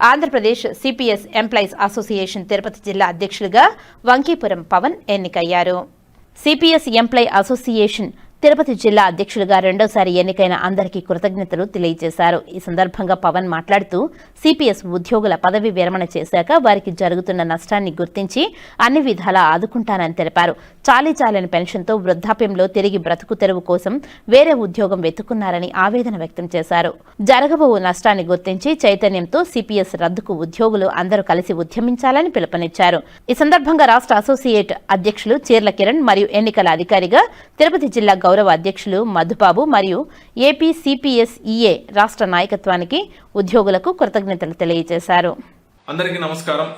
Andhra Pradesh CPS employees association Tirupati జిల్లా అధ్యక్షులుగా వంకీపురం పవన్ ఎన్నికయ్యారు. సిపిఎస్ ఎంప్లాయ్ అసోసియేషన్ తిరుపతి జిల్లా అధ్యక్షులుగా రెండోసారి ఎన్నికైన అందరికీ కృతజ్ఞతలు తెలియజేశారు. ఈ సందర్భంగా పవన్ మాట్లాడుతూ సిపిఎస్ ఉద్యోగుల పదవి విరమణ చేశాక వారికి జరుగుతున్న నష్టాన్ని గుర్తించి అన్ని విధాలా ఆదుకుంటానని తెలిపారు. చాలీ చాలని పెన్షన్తో వృద్ధాప్యంలో తిరిగి బ్రతుకు తెరువు కోసం వేరే ఉద్యోగం వెతుకున్నారని ఆవేదన వ్యక్తం చేశారు. జరగబో నష్టాన్ని గుర్తించి చైతన్యంతో సిపిఎస్ రద్దుకు ఉద్యోగులు అందరూ కలిసి ఉద్యమించాలని పిలుపునిచ్చారు. ఈ సందర్భంగా రాష్ట్ర అసోసియేట్ అధ్యక్షులు చీర్ల కిరణ్ మరియు ఎన్నికల అధికారిగా తిరుపతి జిల్లా గౌరవ అధ్యక్షులు మధుబాబు మరియు ఏపీ సిపిఎస్ రాష్ట్ర నాయకత్వానికి ఉద్యోగులకు కృతజ్ఞతలు తెలియజేశారు. అందరికీ నమస్కారం.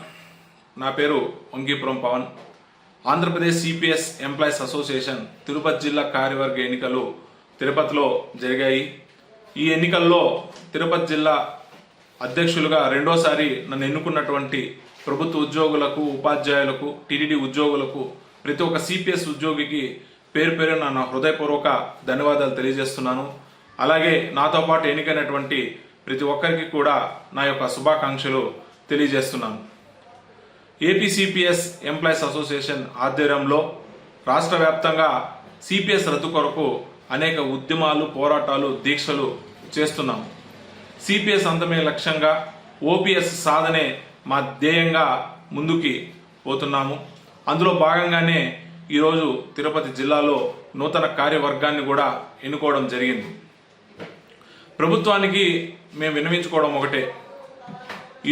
నా పేరు Vangipuram Pavan. Andhra Pradesh CPS employees association Tirupati జిల్లా కార్యవర్గ ఎన్నికలు తిరుపతిలో జరిగాయి. ఈ ఎన్నికల్లో తిరుపతి జిల్లా అధ్యక్షులుగా రెండోసారి నన్ను ఎన్నుకున్నటువంటి ప్రభుత్వ ఉద్యోగులకు ఉపాధ్యాయులకు టీడీడీ ఉద్యోగులకు ప్రతి ఒక్క సిపిఎస్ ఉద్యోగికి పేరు పేరు నా హృదయపూర్వక ధన్యవాదాలు తెలియజేస్తున్నాను. అలాగే నాతో పాటు ఎన్నికైనటువంటి ప్రతి ఒక్కరికి కూడా నా యొక్క శుభాకాంక్షలు తెలియజేస్తున్నాను. ఏపీసీపీఎస్ ఎంప్లాయీస్ అసోసియేషన్ ఆధ్వర్యంలో రాష్ట్ర వ్యాప్తంగా సిపిఎస్ రద్దు కొరకు అనేక ఉద్యమాలు పోరాటాలు దీక్షలు చేస్తున్నాం. సిపిఎస్ అంతమే లక్ష్యంగా ఓపీఎస్ సాధనే మా ధ్యేయంగా ముందుకి పోతున్నాము. అందులో భాగంగానే ఈరోజు తిరుపతి జిల్లాలో నూతన కార్యవర్గాన్ని కూడా ఎన్నుకోవడం జరిగింది. ప్రభుత్వానికి మేము విన్నవించుకోవడం ఒకటే.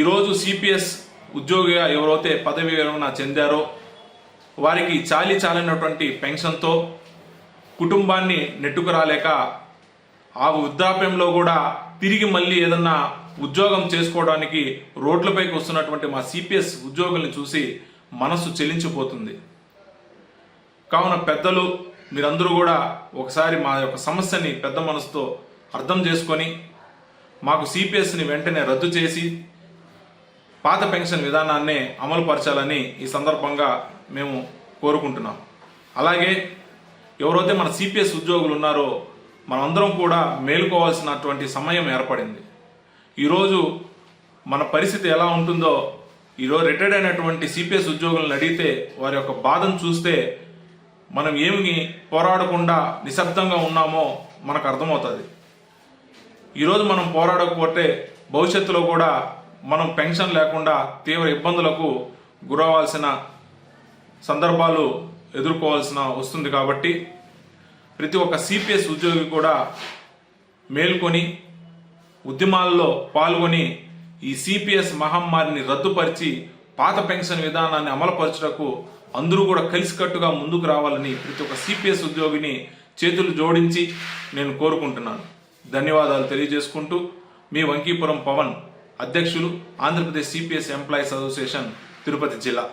ఈరోజు సిపిఎస్ ఉద్యోగిగా ఎవరైతే పదవి విరమణ చెందారో వారికి చాలి చాలినటువంటి పెన్షన్తో కుటుంబాన్ని నెట్టుకు రాలేక ఆ వృద్ధాప్యంలో కూడా తిరిగి మళ్ళీ ఏదన్నా ఉద్యోగం చేసుకోవడానికి రోడ్లపైకి వస్తున్నటువంటి మా సిపిఎస్ ఉద్యోగుల్ని చూసి మనస్సు చెలించిపోతుంది. కావున పెద్దలు మీరందరూ కూడా ఒకసారి మా యొక్క సమస్యని పెద్ద మనసుతో అర్థం చేసుకొని మాకు సిపిఎస్ని వెంటనే రద్దు చేసి పాత పెన్షన్ విధానాన్నే అమలు పరచాలని ఈ సందర్భంగా మేము కోరుకుంటున్నాం. అలాగే ఎవరైతే మన సిపిఎస్ ఉద్యోగులు ఉన్నారో మనందరం కూడా మేలుకోవాల్సినటువంటి సమయం ఏర్పడింది. ఈరోజు మన పరిస్థితి ఎలా ఉంటుందో ఈరోజు రిటైర్డ్ అయినటువంటి సిపిఎస్ ఉద్యోగులను అడిగితే వారి యొక్క బాధను చూస్తే మనం ఏమి పోరాడకుండా నిశ్శబ్దంగా ఉన్నామో మనకు అర్థమవుతుంది. ఈరోజు మనం పోరాడకపోతే భవిష్యత్తులో కూడా మనం పెన్షన్ లేకుండా తీవ్ర ఇబ్బందులకు గురవ్వాల్సిన సందర్భాలు ఎదుర్కోవాల్సిన వస్తుంది కాబట్టి ప్రతి ఒక్క సిపిఎస్ ఉద్యోగి కూడా మేల్కొని ఉద్యమాల్లో పాల్గొని ఈ సిపిఎస్ మహమ్మారిని రద్దుపరిచి పాత పెన్షన్ విధానాన్ని అమలుపరచుటకు అందరూ కూడా కలిసికట్టుగా ముందుకు రావాలని ప్రతి ఒక్క సిపిఎస్ ఉద్యోగిని చేతులు జోడించి నేను కోరుకుంటున్నాను. ధన్యవాదాలు తెలియజేసుకుంటూ మీ వంకీపురం పవన్ అధ్యక్షులు Andhra Pradesh CPS employees association Tirupati జిల్లా.